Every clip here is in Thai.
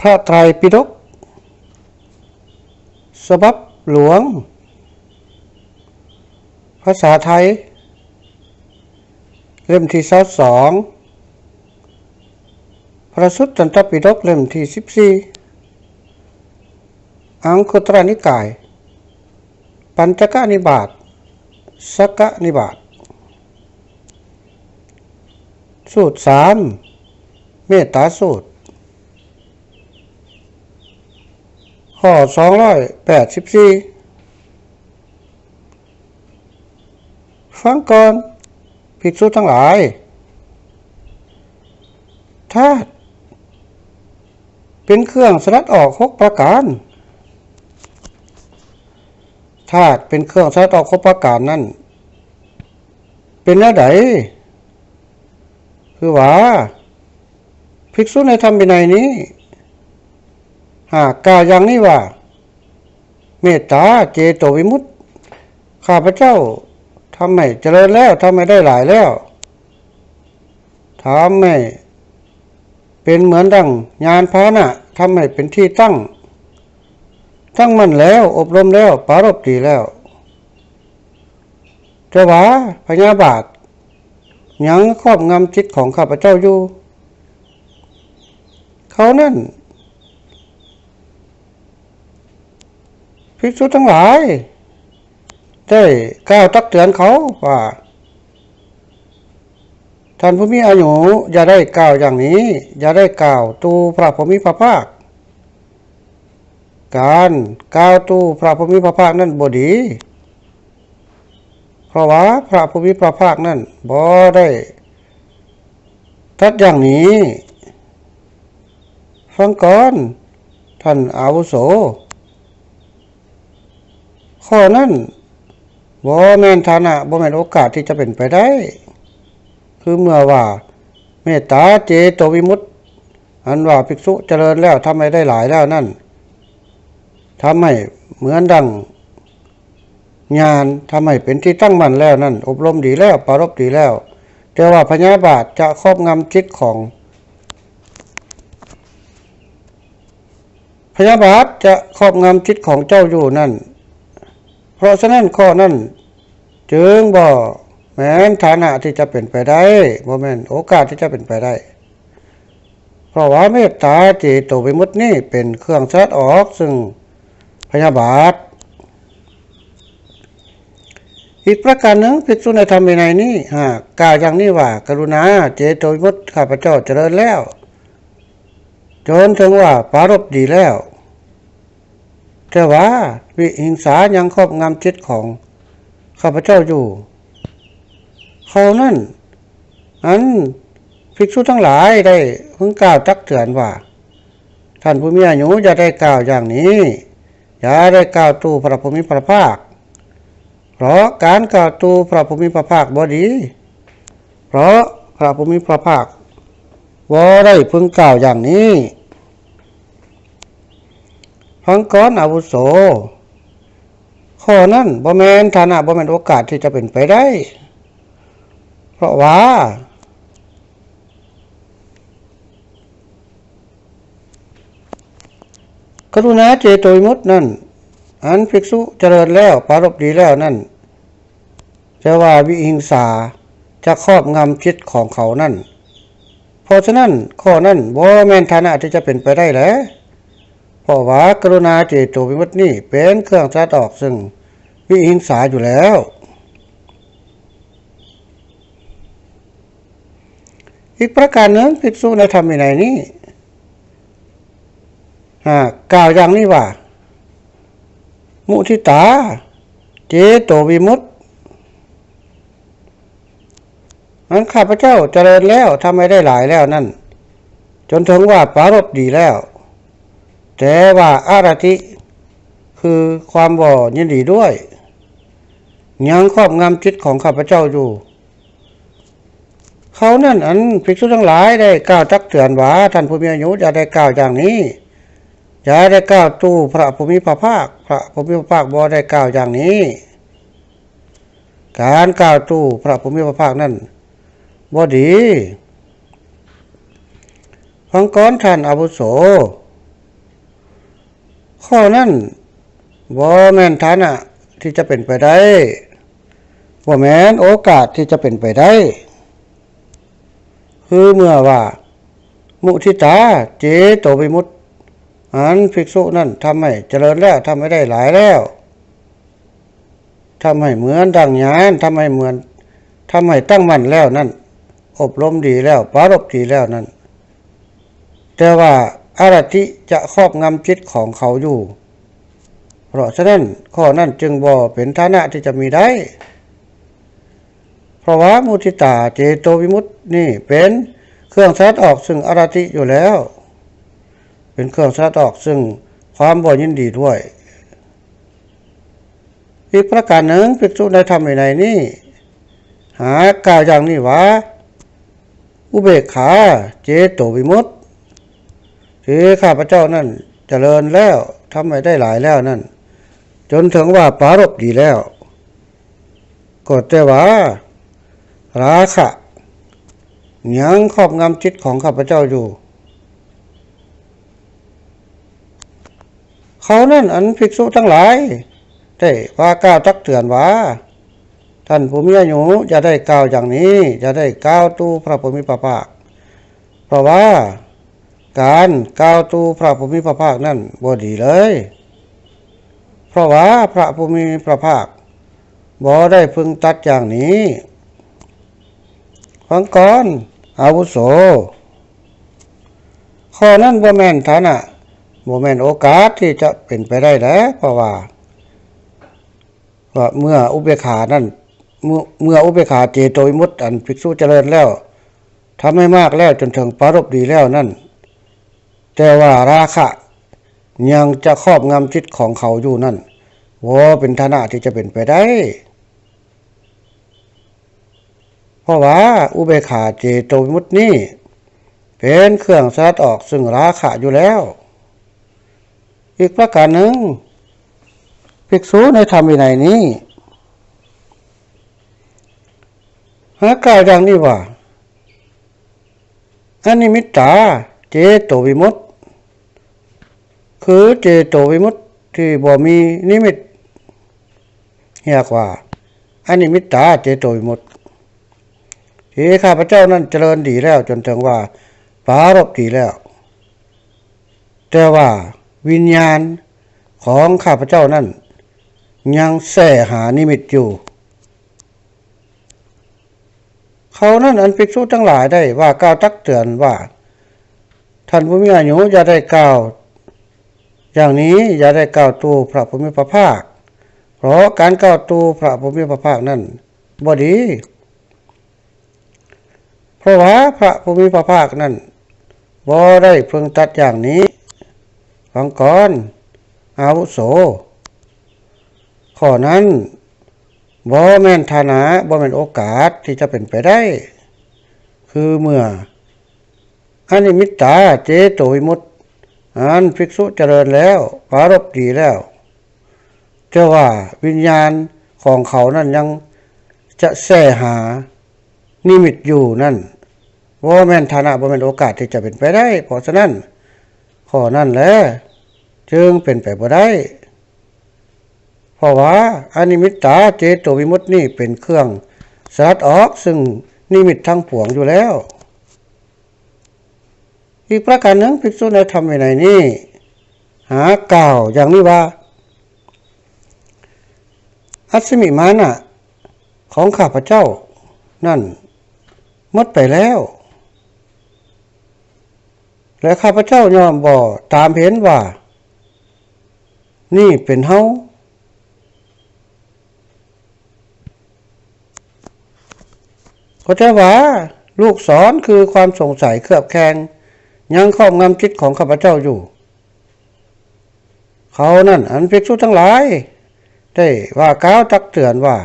พระไตรปิฎกฉบับหลวง ภาษาไทย เล่มที่สองพระสุตตันตปิฎกเล่มที่สิบี่อังคุตรนิกาย ปัญจกนิบาตสกนิบาตสูตรสามเมตตาสูตร ข้อสองร้อยแปดสิบสี่ฟังก่อนภิกษุทั้งหลายธาตุเป็นเครื่องสลัดออกหกประการธาตุเป็นเครื่องสลัดออกหกประการนั่นเป็นแนวใดคือว่าภิกษุในธรรมวินัยนี้ หากกล่าวอย่างนี้ว่า เมตตาเจโตวิมุตติ ข้าพเจ้าทำให้เจริญแล้วทำให้ได้หลายแล้วทำให้เป็นเหมือนดังงานพานะทำให้เป็นที่ตั้ง ตั้งมันแล้วอบรมแล้วปารบดีแล้วเจะว่าพญาบาทยังครอบงำจิตของข้าพเจ้าอยู่ เขานั่น ภิกษุทั้งหลาย ได้กล่าวตักเตือนเขาว่าท่านผู้มีอายุอย่าได้กล่าวอย่างนี้ อย่าได้กล่าวตูพระผู้มีพระภาค การกล่าวตูพระผู้มีพระภาคนั้นบดี เพราะว่าพระผู้มีพระภาคนั้นบ่ได้ทัดอย่างนี้ฟังก่อนท่านอาวุโส ข้อนั้นบ่แม่นฐานะบ่แม่นโอกาสที่จะเป็นไปได้ คือเมื่อว่าเมตตาเจโตวิมุตติ อันว่าภิกษุเจริญแล้วทำให้ได้หลายแล้วนั่นทำให้เหมือนดังงานทำให้เป็นที่ตั้งมั่นแล้วนั่น อบรมดีแล้วปรารบดีแล้ว แต่ว่าพญาบาทจะครอบงำจิตของพญาบาทจะครอบงำจิตของเจ้าอยู่นั่น เพราะฉะนั้นข้อนั้นจึงบ่แม้นฐานะที่จะเป็นไปได้บ่แม่นโอกาสที่จะเป็นไปได้ เพราะว่าเมตตาเจโตวิมุตตินี่เป็นเครื่องชัดออกซึ่งพยาบาท อีกประการหนึ่งภิกษุในธรรมวินัยนี้หากกล่าวอย่างนี้ว่า กรุณาเจโตวิมุตติข้าพเจ้าเจริญแล้ว จนถึงว่าปารบดีแล้ว แต่ว่าวิหิงสายังครอบงำจิตของข้าพเจ้าอยู่ เขานั่นอันภิกษุทั้งหลายได้เพิ่งกล่าวตักเตือนว่า ท่านผู้มีอายุอย่าได้กล่าวอย่างนี้ อย่าได้กล่าวตูพระภูมิพระภาค เพราะการกล่าวตูพระภูมิพระภาคบ่ดี เพราะพระภูมิพระภาคบ่ได้เพิ่งกล่าวอย่างนี้ พังก้อนอาวุโส ข้อนั้นบ่แมนฐานะบ่แมนโอกาสที่จะเป็นไปได้ เพราะว่า กรุณาเจโตวิมุตนั่น อันภิกษุเจริญแล้วปารบดีแล้วนั่นจะว่าวิหิงสาจะครอบงำจิตของเขานั่น เพราะฉะนั้นข้อนั้นบ่แมนฐานะที่จะเป็นไปได้แล้ว เพราะว่ากรุณาเจโตวิมุตตินี่เป็นเครื่องสัดออกซึ่งวิหิงสาอยู่แล้ว อีกประการหนึ่งภิกษุในธรรมวินัยนี้หากล่าวอย่างนี้ว่า มุทิตา เจโตวิมุตติอันข้าพเจ้าเจริญแล้วทำให้ได้หลายแล้วนั่น จนถึงว่าปารบดีแล้ว แต่ว่าอารติคือความบ่ยินดีด้วยยังครอบงำจิตของข้าพเจ้าอยู่ เขานั่นอันภิกษุทั้งหลายได้กล่าวตักเตือนว่าท่านผู้มีอายุจะได้กล่าวอย่างนี้อย่าได้กล่าวตู้พระภูมิพระภาค พระภูมิพระภาคบ่ได้กล่าวอย่างนี้ การกล่าวตู้พระภูมิพระภาคนั้นบ่ดีฟังก้อนท่านอาวุโส ข้อนั้นบ่แม่นฐานะที่จะเป็นไปได้บ่แม่นโอกาสที่จะเป็นไปได้ คือเมื่อว่า มุทิตาเจโตวิมุตติอันภิกษุนั่นทำให้เจริญแล้วทำให้ได้หลายแล้วทำให้เหมือนดังยานทำให้เหมือนทำให้ตั้งมั่นแล้วนั่นอบรมดีแล้วปารบดีแล้วนั่นแต่ว่า อารติจะครอบงำจิตของเขาอยู่ เพราะฉะนั้นข้อนั้นจึงบ่เป็นฐานะที่จะมีได้ เพราะว่ามุทิตาเจโตวิมุตตินี่เป็นเครื่องสลัดออกซึ่งอารติอยู่แล้ว เป็นเครื่องสลัดออกซึ่งความบ่ยินดีด้วย อีกประการหนึ่งภิกษุในธรรมวินัยนี้หากล่าวอย่างนี้ว่า อุเบกขาเจโตวิมุตติ ที่ข้าพเจ้านั่นเจริญแล้วทำให้ได้หลายแล้วนั่น จนถึงว่าปารบดีแล้วก็แต่ว่า ราคะยังครอบงำจิตของข้าพเจ้าอยู่ เขานั่นอันภิกษุทั้งหลายได้ว่ากล่าวตักเตือนว่าท่านผู้มีอายุจะได้กล่าวอย่างนี้ จะได้กล่าวตู้พระภูมิพระภาคเพราะว่า การกล่าวตูพระภูมิพระภาคนั่นบ่ดีเลย เพราะว่าพระภูมิพระภาคบ่ได้พึงตัดอย่างนี้ฟังก่อนอาวุโส ข้อนั้นบ่แม่นฐานะบ่แม่นโอกาสที่จะเป็นไปได้แล้วเพราะว่าว่าเมื่ออุเบขานั้นเมื่ออุเบขาเจโตวิมุตติอันภิกษุเจริญแล้วทำให้มากแล้วจนถึงปารบดีแล้วนั่น แต่ว่าราคะยังจะครอบงำจิตของเขาอยู่นั่นว่าเป็นฐานะที่จะเป็นไปได้ เพราะว่าอุเบกขาเจโตวิมุตตินี่เป็นเครื่องสลัดออกซึ่งราคะอยู่แล้ว อีกประการหนึ่งภิกษุในธรรมวินัยนี้หากล่าวอย่างนี้ว่าอนิมิตตา เจโตวิมุตติคือเจโตวิมุตติที่บ่มีนิมิตเรียกว่าอันิมิตตาเจโตวิมุตติที่ข้าพเจ้านั้นเจริญดีแล้ว จนถึงว่าปรารบดีแล้ว แต่ว่าวิญญาณของข้าพเจ้านั้น ยังแสหานิมิตอยู่ เขานั้นอันภิกษุทั้งหลายได้ว่ากล่าวตักเตือนว่า ท่านผู้มีอายุอย่าได้กล่าว อย่างนี้อย่าได้กล่าวตูพระภูมิพระภาค เพราะการกล่าวตูพระภูมิพระภาคนั้นบ่ดี เพราะว่าพระภูมิพระภาคนั้นบ่ได้เพิ่งตัดอย่างนี้ฟังก่อนอาวุโสข้อนั้นบ่แม่นฐานะบ่แม่นโอกาสที่จะเป็นไปได้ คือเมื่อ อนิมิตตาเจโตวิมุตอันภิกษุเจริญแล้วปารบดีแล้วจ้าว่าวิญญาณของเขานั้นยังจะแส่หานิมิตอยู่นั่นบ่าแม่นฐานะบ่แม่นโอกาสที่จะเป็นไปได้ เพราะฉะนั้นข้อนั้นแหละจึงเป็นไปบ่ได้ เพราะว่าอนิมิตตาเจโตวิมุตตินี่เป็นเครื่องสลัดออกซึ่งนิมิตทั้งผวงอยู่แล้ว อีกประการหนึ่งภิกษุในธรรมวินัยนี้หากล่าวอย่างนี้ว่า อัศมิมานะของข้าพเจ้า นั่นหมดไปแล้ว และข้าพเจ้ายอมบ่ตามเห็นว่า นี่เป็นเฮาก็แต่ว่าลูกสอนคือความสงสัยเครือบแคลง ยังครอบงำจิตของข้าพเจ้าอยู่ เขานั่นอันภิกษุทั้งหลาย ได้ว่ากล่าวตักเตือนว่า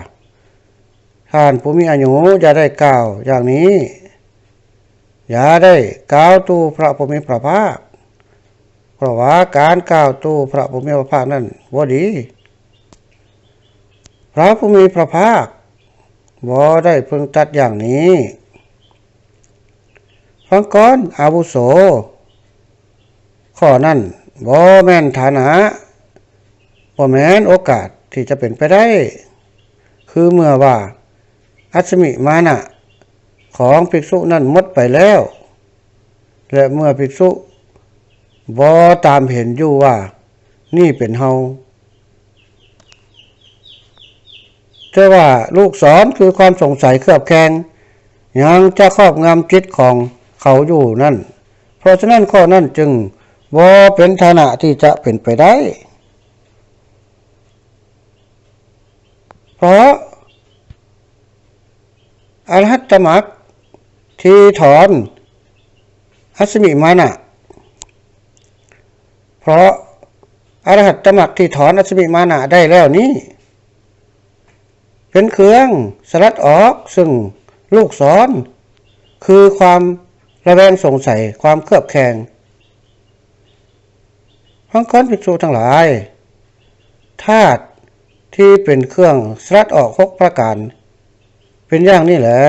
ท่านผู้มีอายุอย่าได้กล่าวอย่างนี้ อย่าได้กล่าวตูพระภูมิพระภาค เพราะว่าการกล่าวตูพระภูมิพระภาคนั้นว่าดี พระภูมิพระภาคบ่ได้พิ่งตัดอย่างนี้ ฟังก่อนอาวุโส ข้อนั้นบ่แม่นฐานะว่าแม้นโอกาสที่จะเป็นไปได้ คือเมื่อว่า อัศมิมานะของภิกษุนั้นหมดไปแล้ว และเมื่อภิกษุบอตามเห็นอยู่ว่า นี่เป็นเฮาแต่ว่าลูกศรคือความสงสัยเครือบแคลงยังจะครอบงำจิตของ เขาอยู่นั่น เพราะฉะนั้นข้อนั้นจึงบอเป็นฐานะที่จะเป็นไปได้ เพราะอรหัตมรรคที่ถอนอัสมิมานะเพราะอรหัตมรรคที่ถอนอัสมิมานะได้แล้วนี้ เป็นเครื่องสลัดออกซึ่งลูกศรคือความ ระแวงสงสัยความเครือบแคลงพังค้อนภิกษุทั้งหลายธาตุที่เป็นเครื่องสลัดออกหกประการ เป็นอย่างนี้แหละ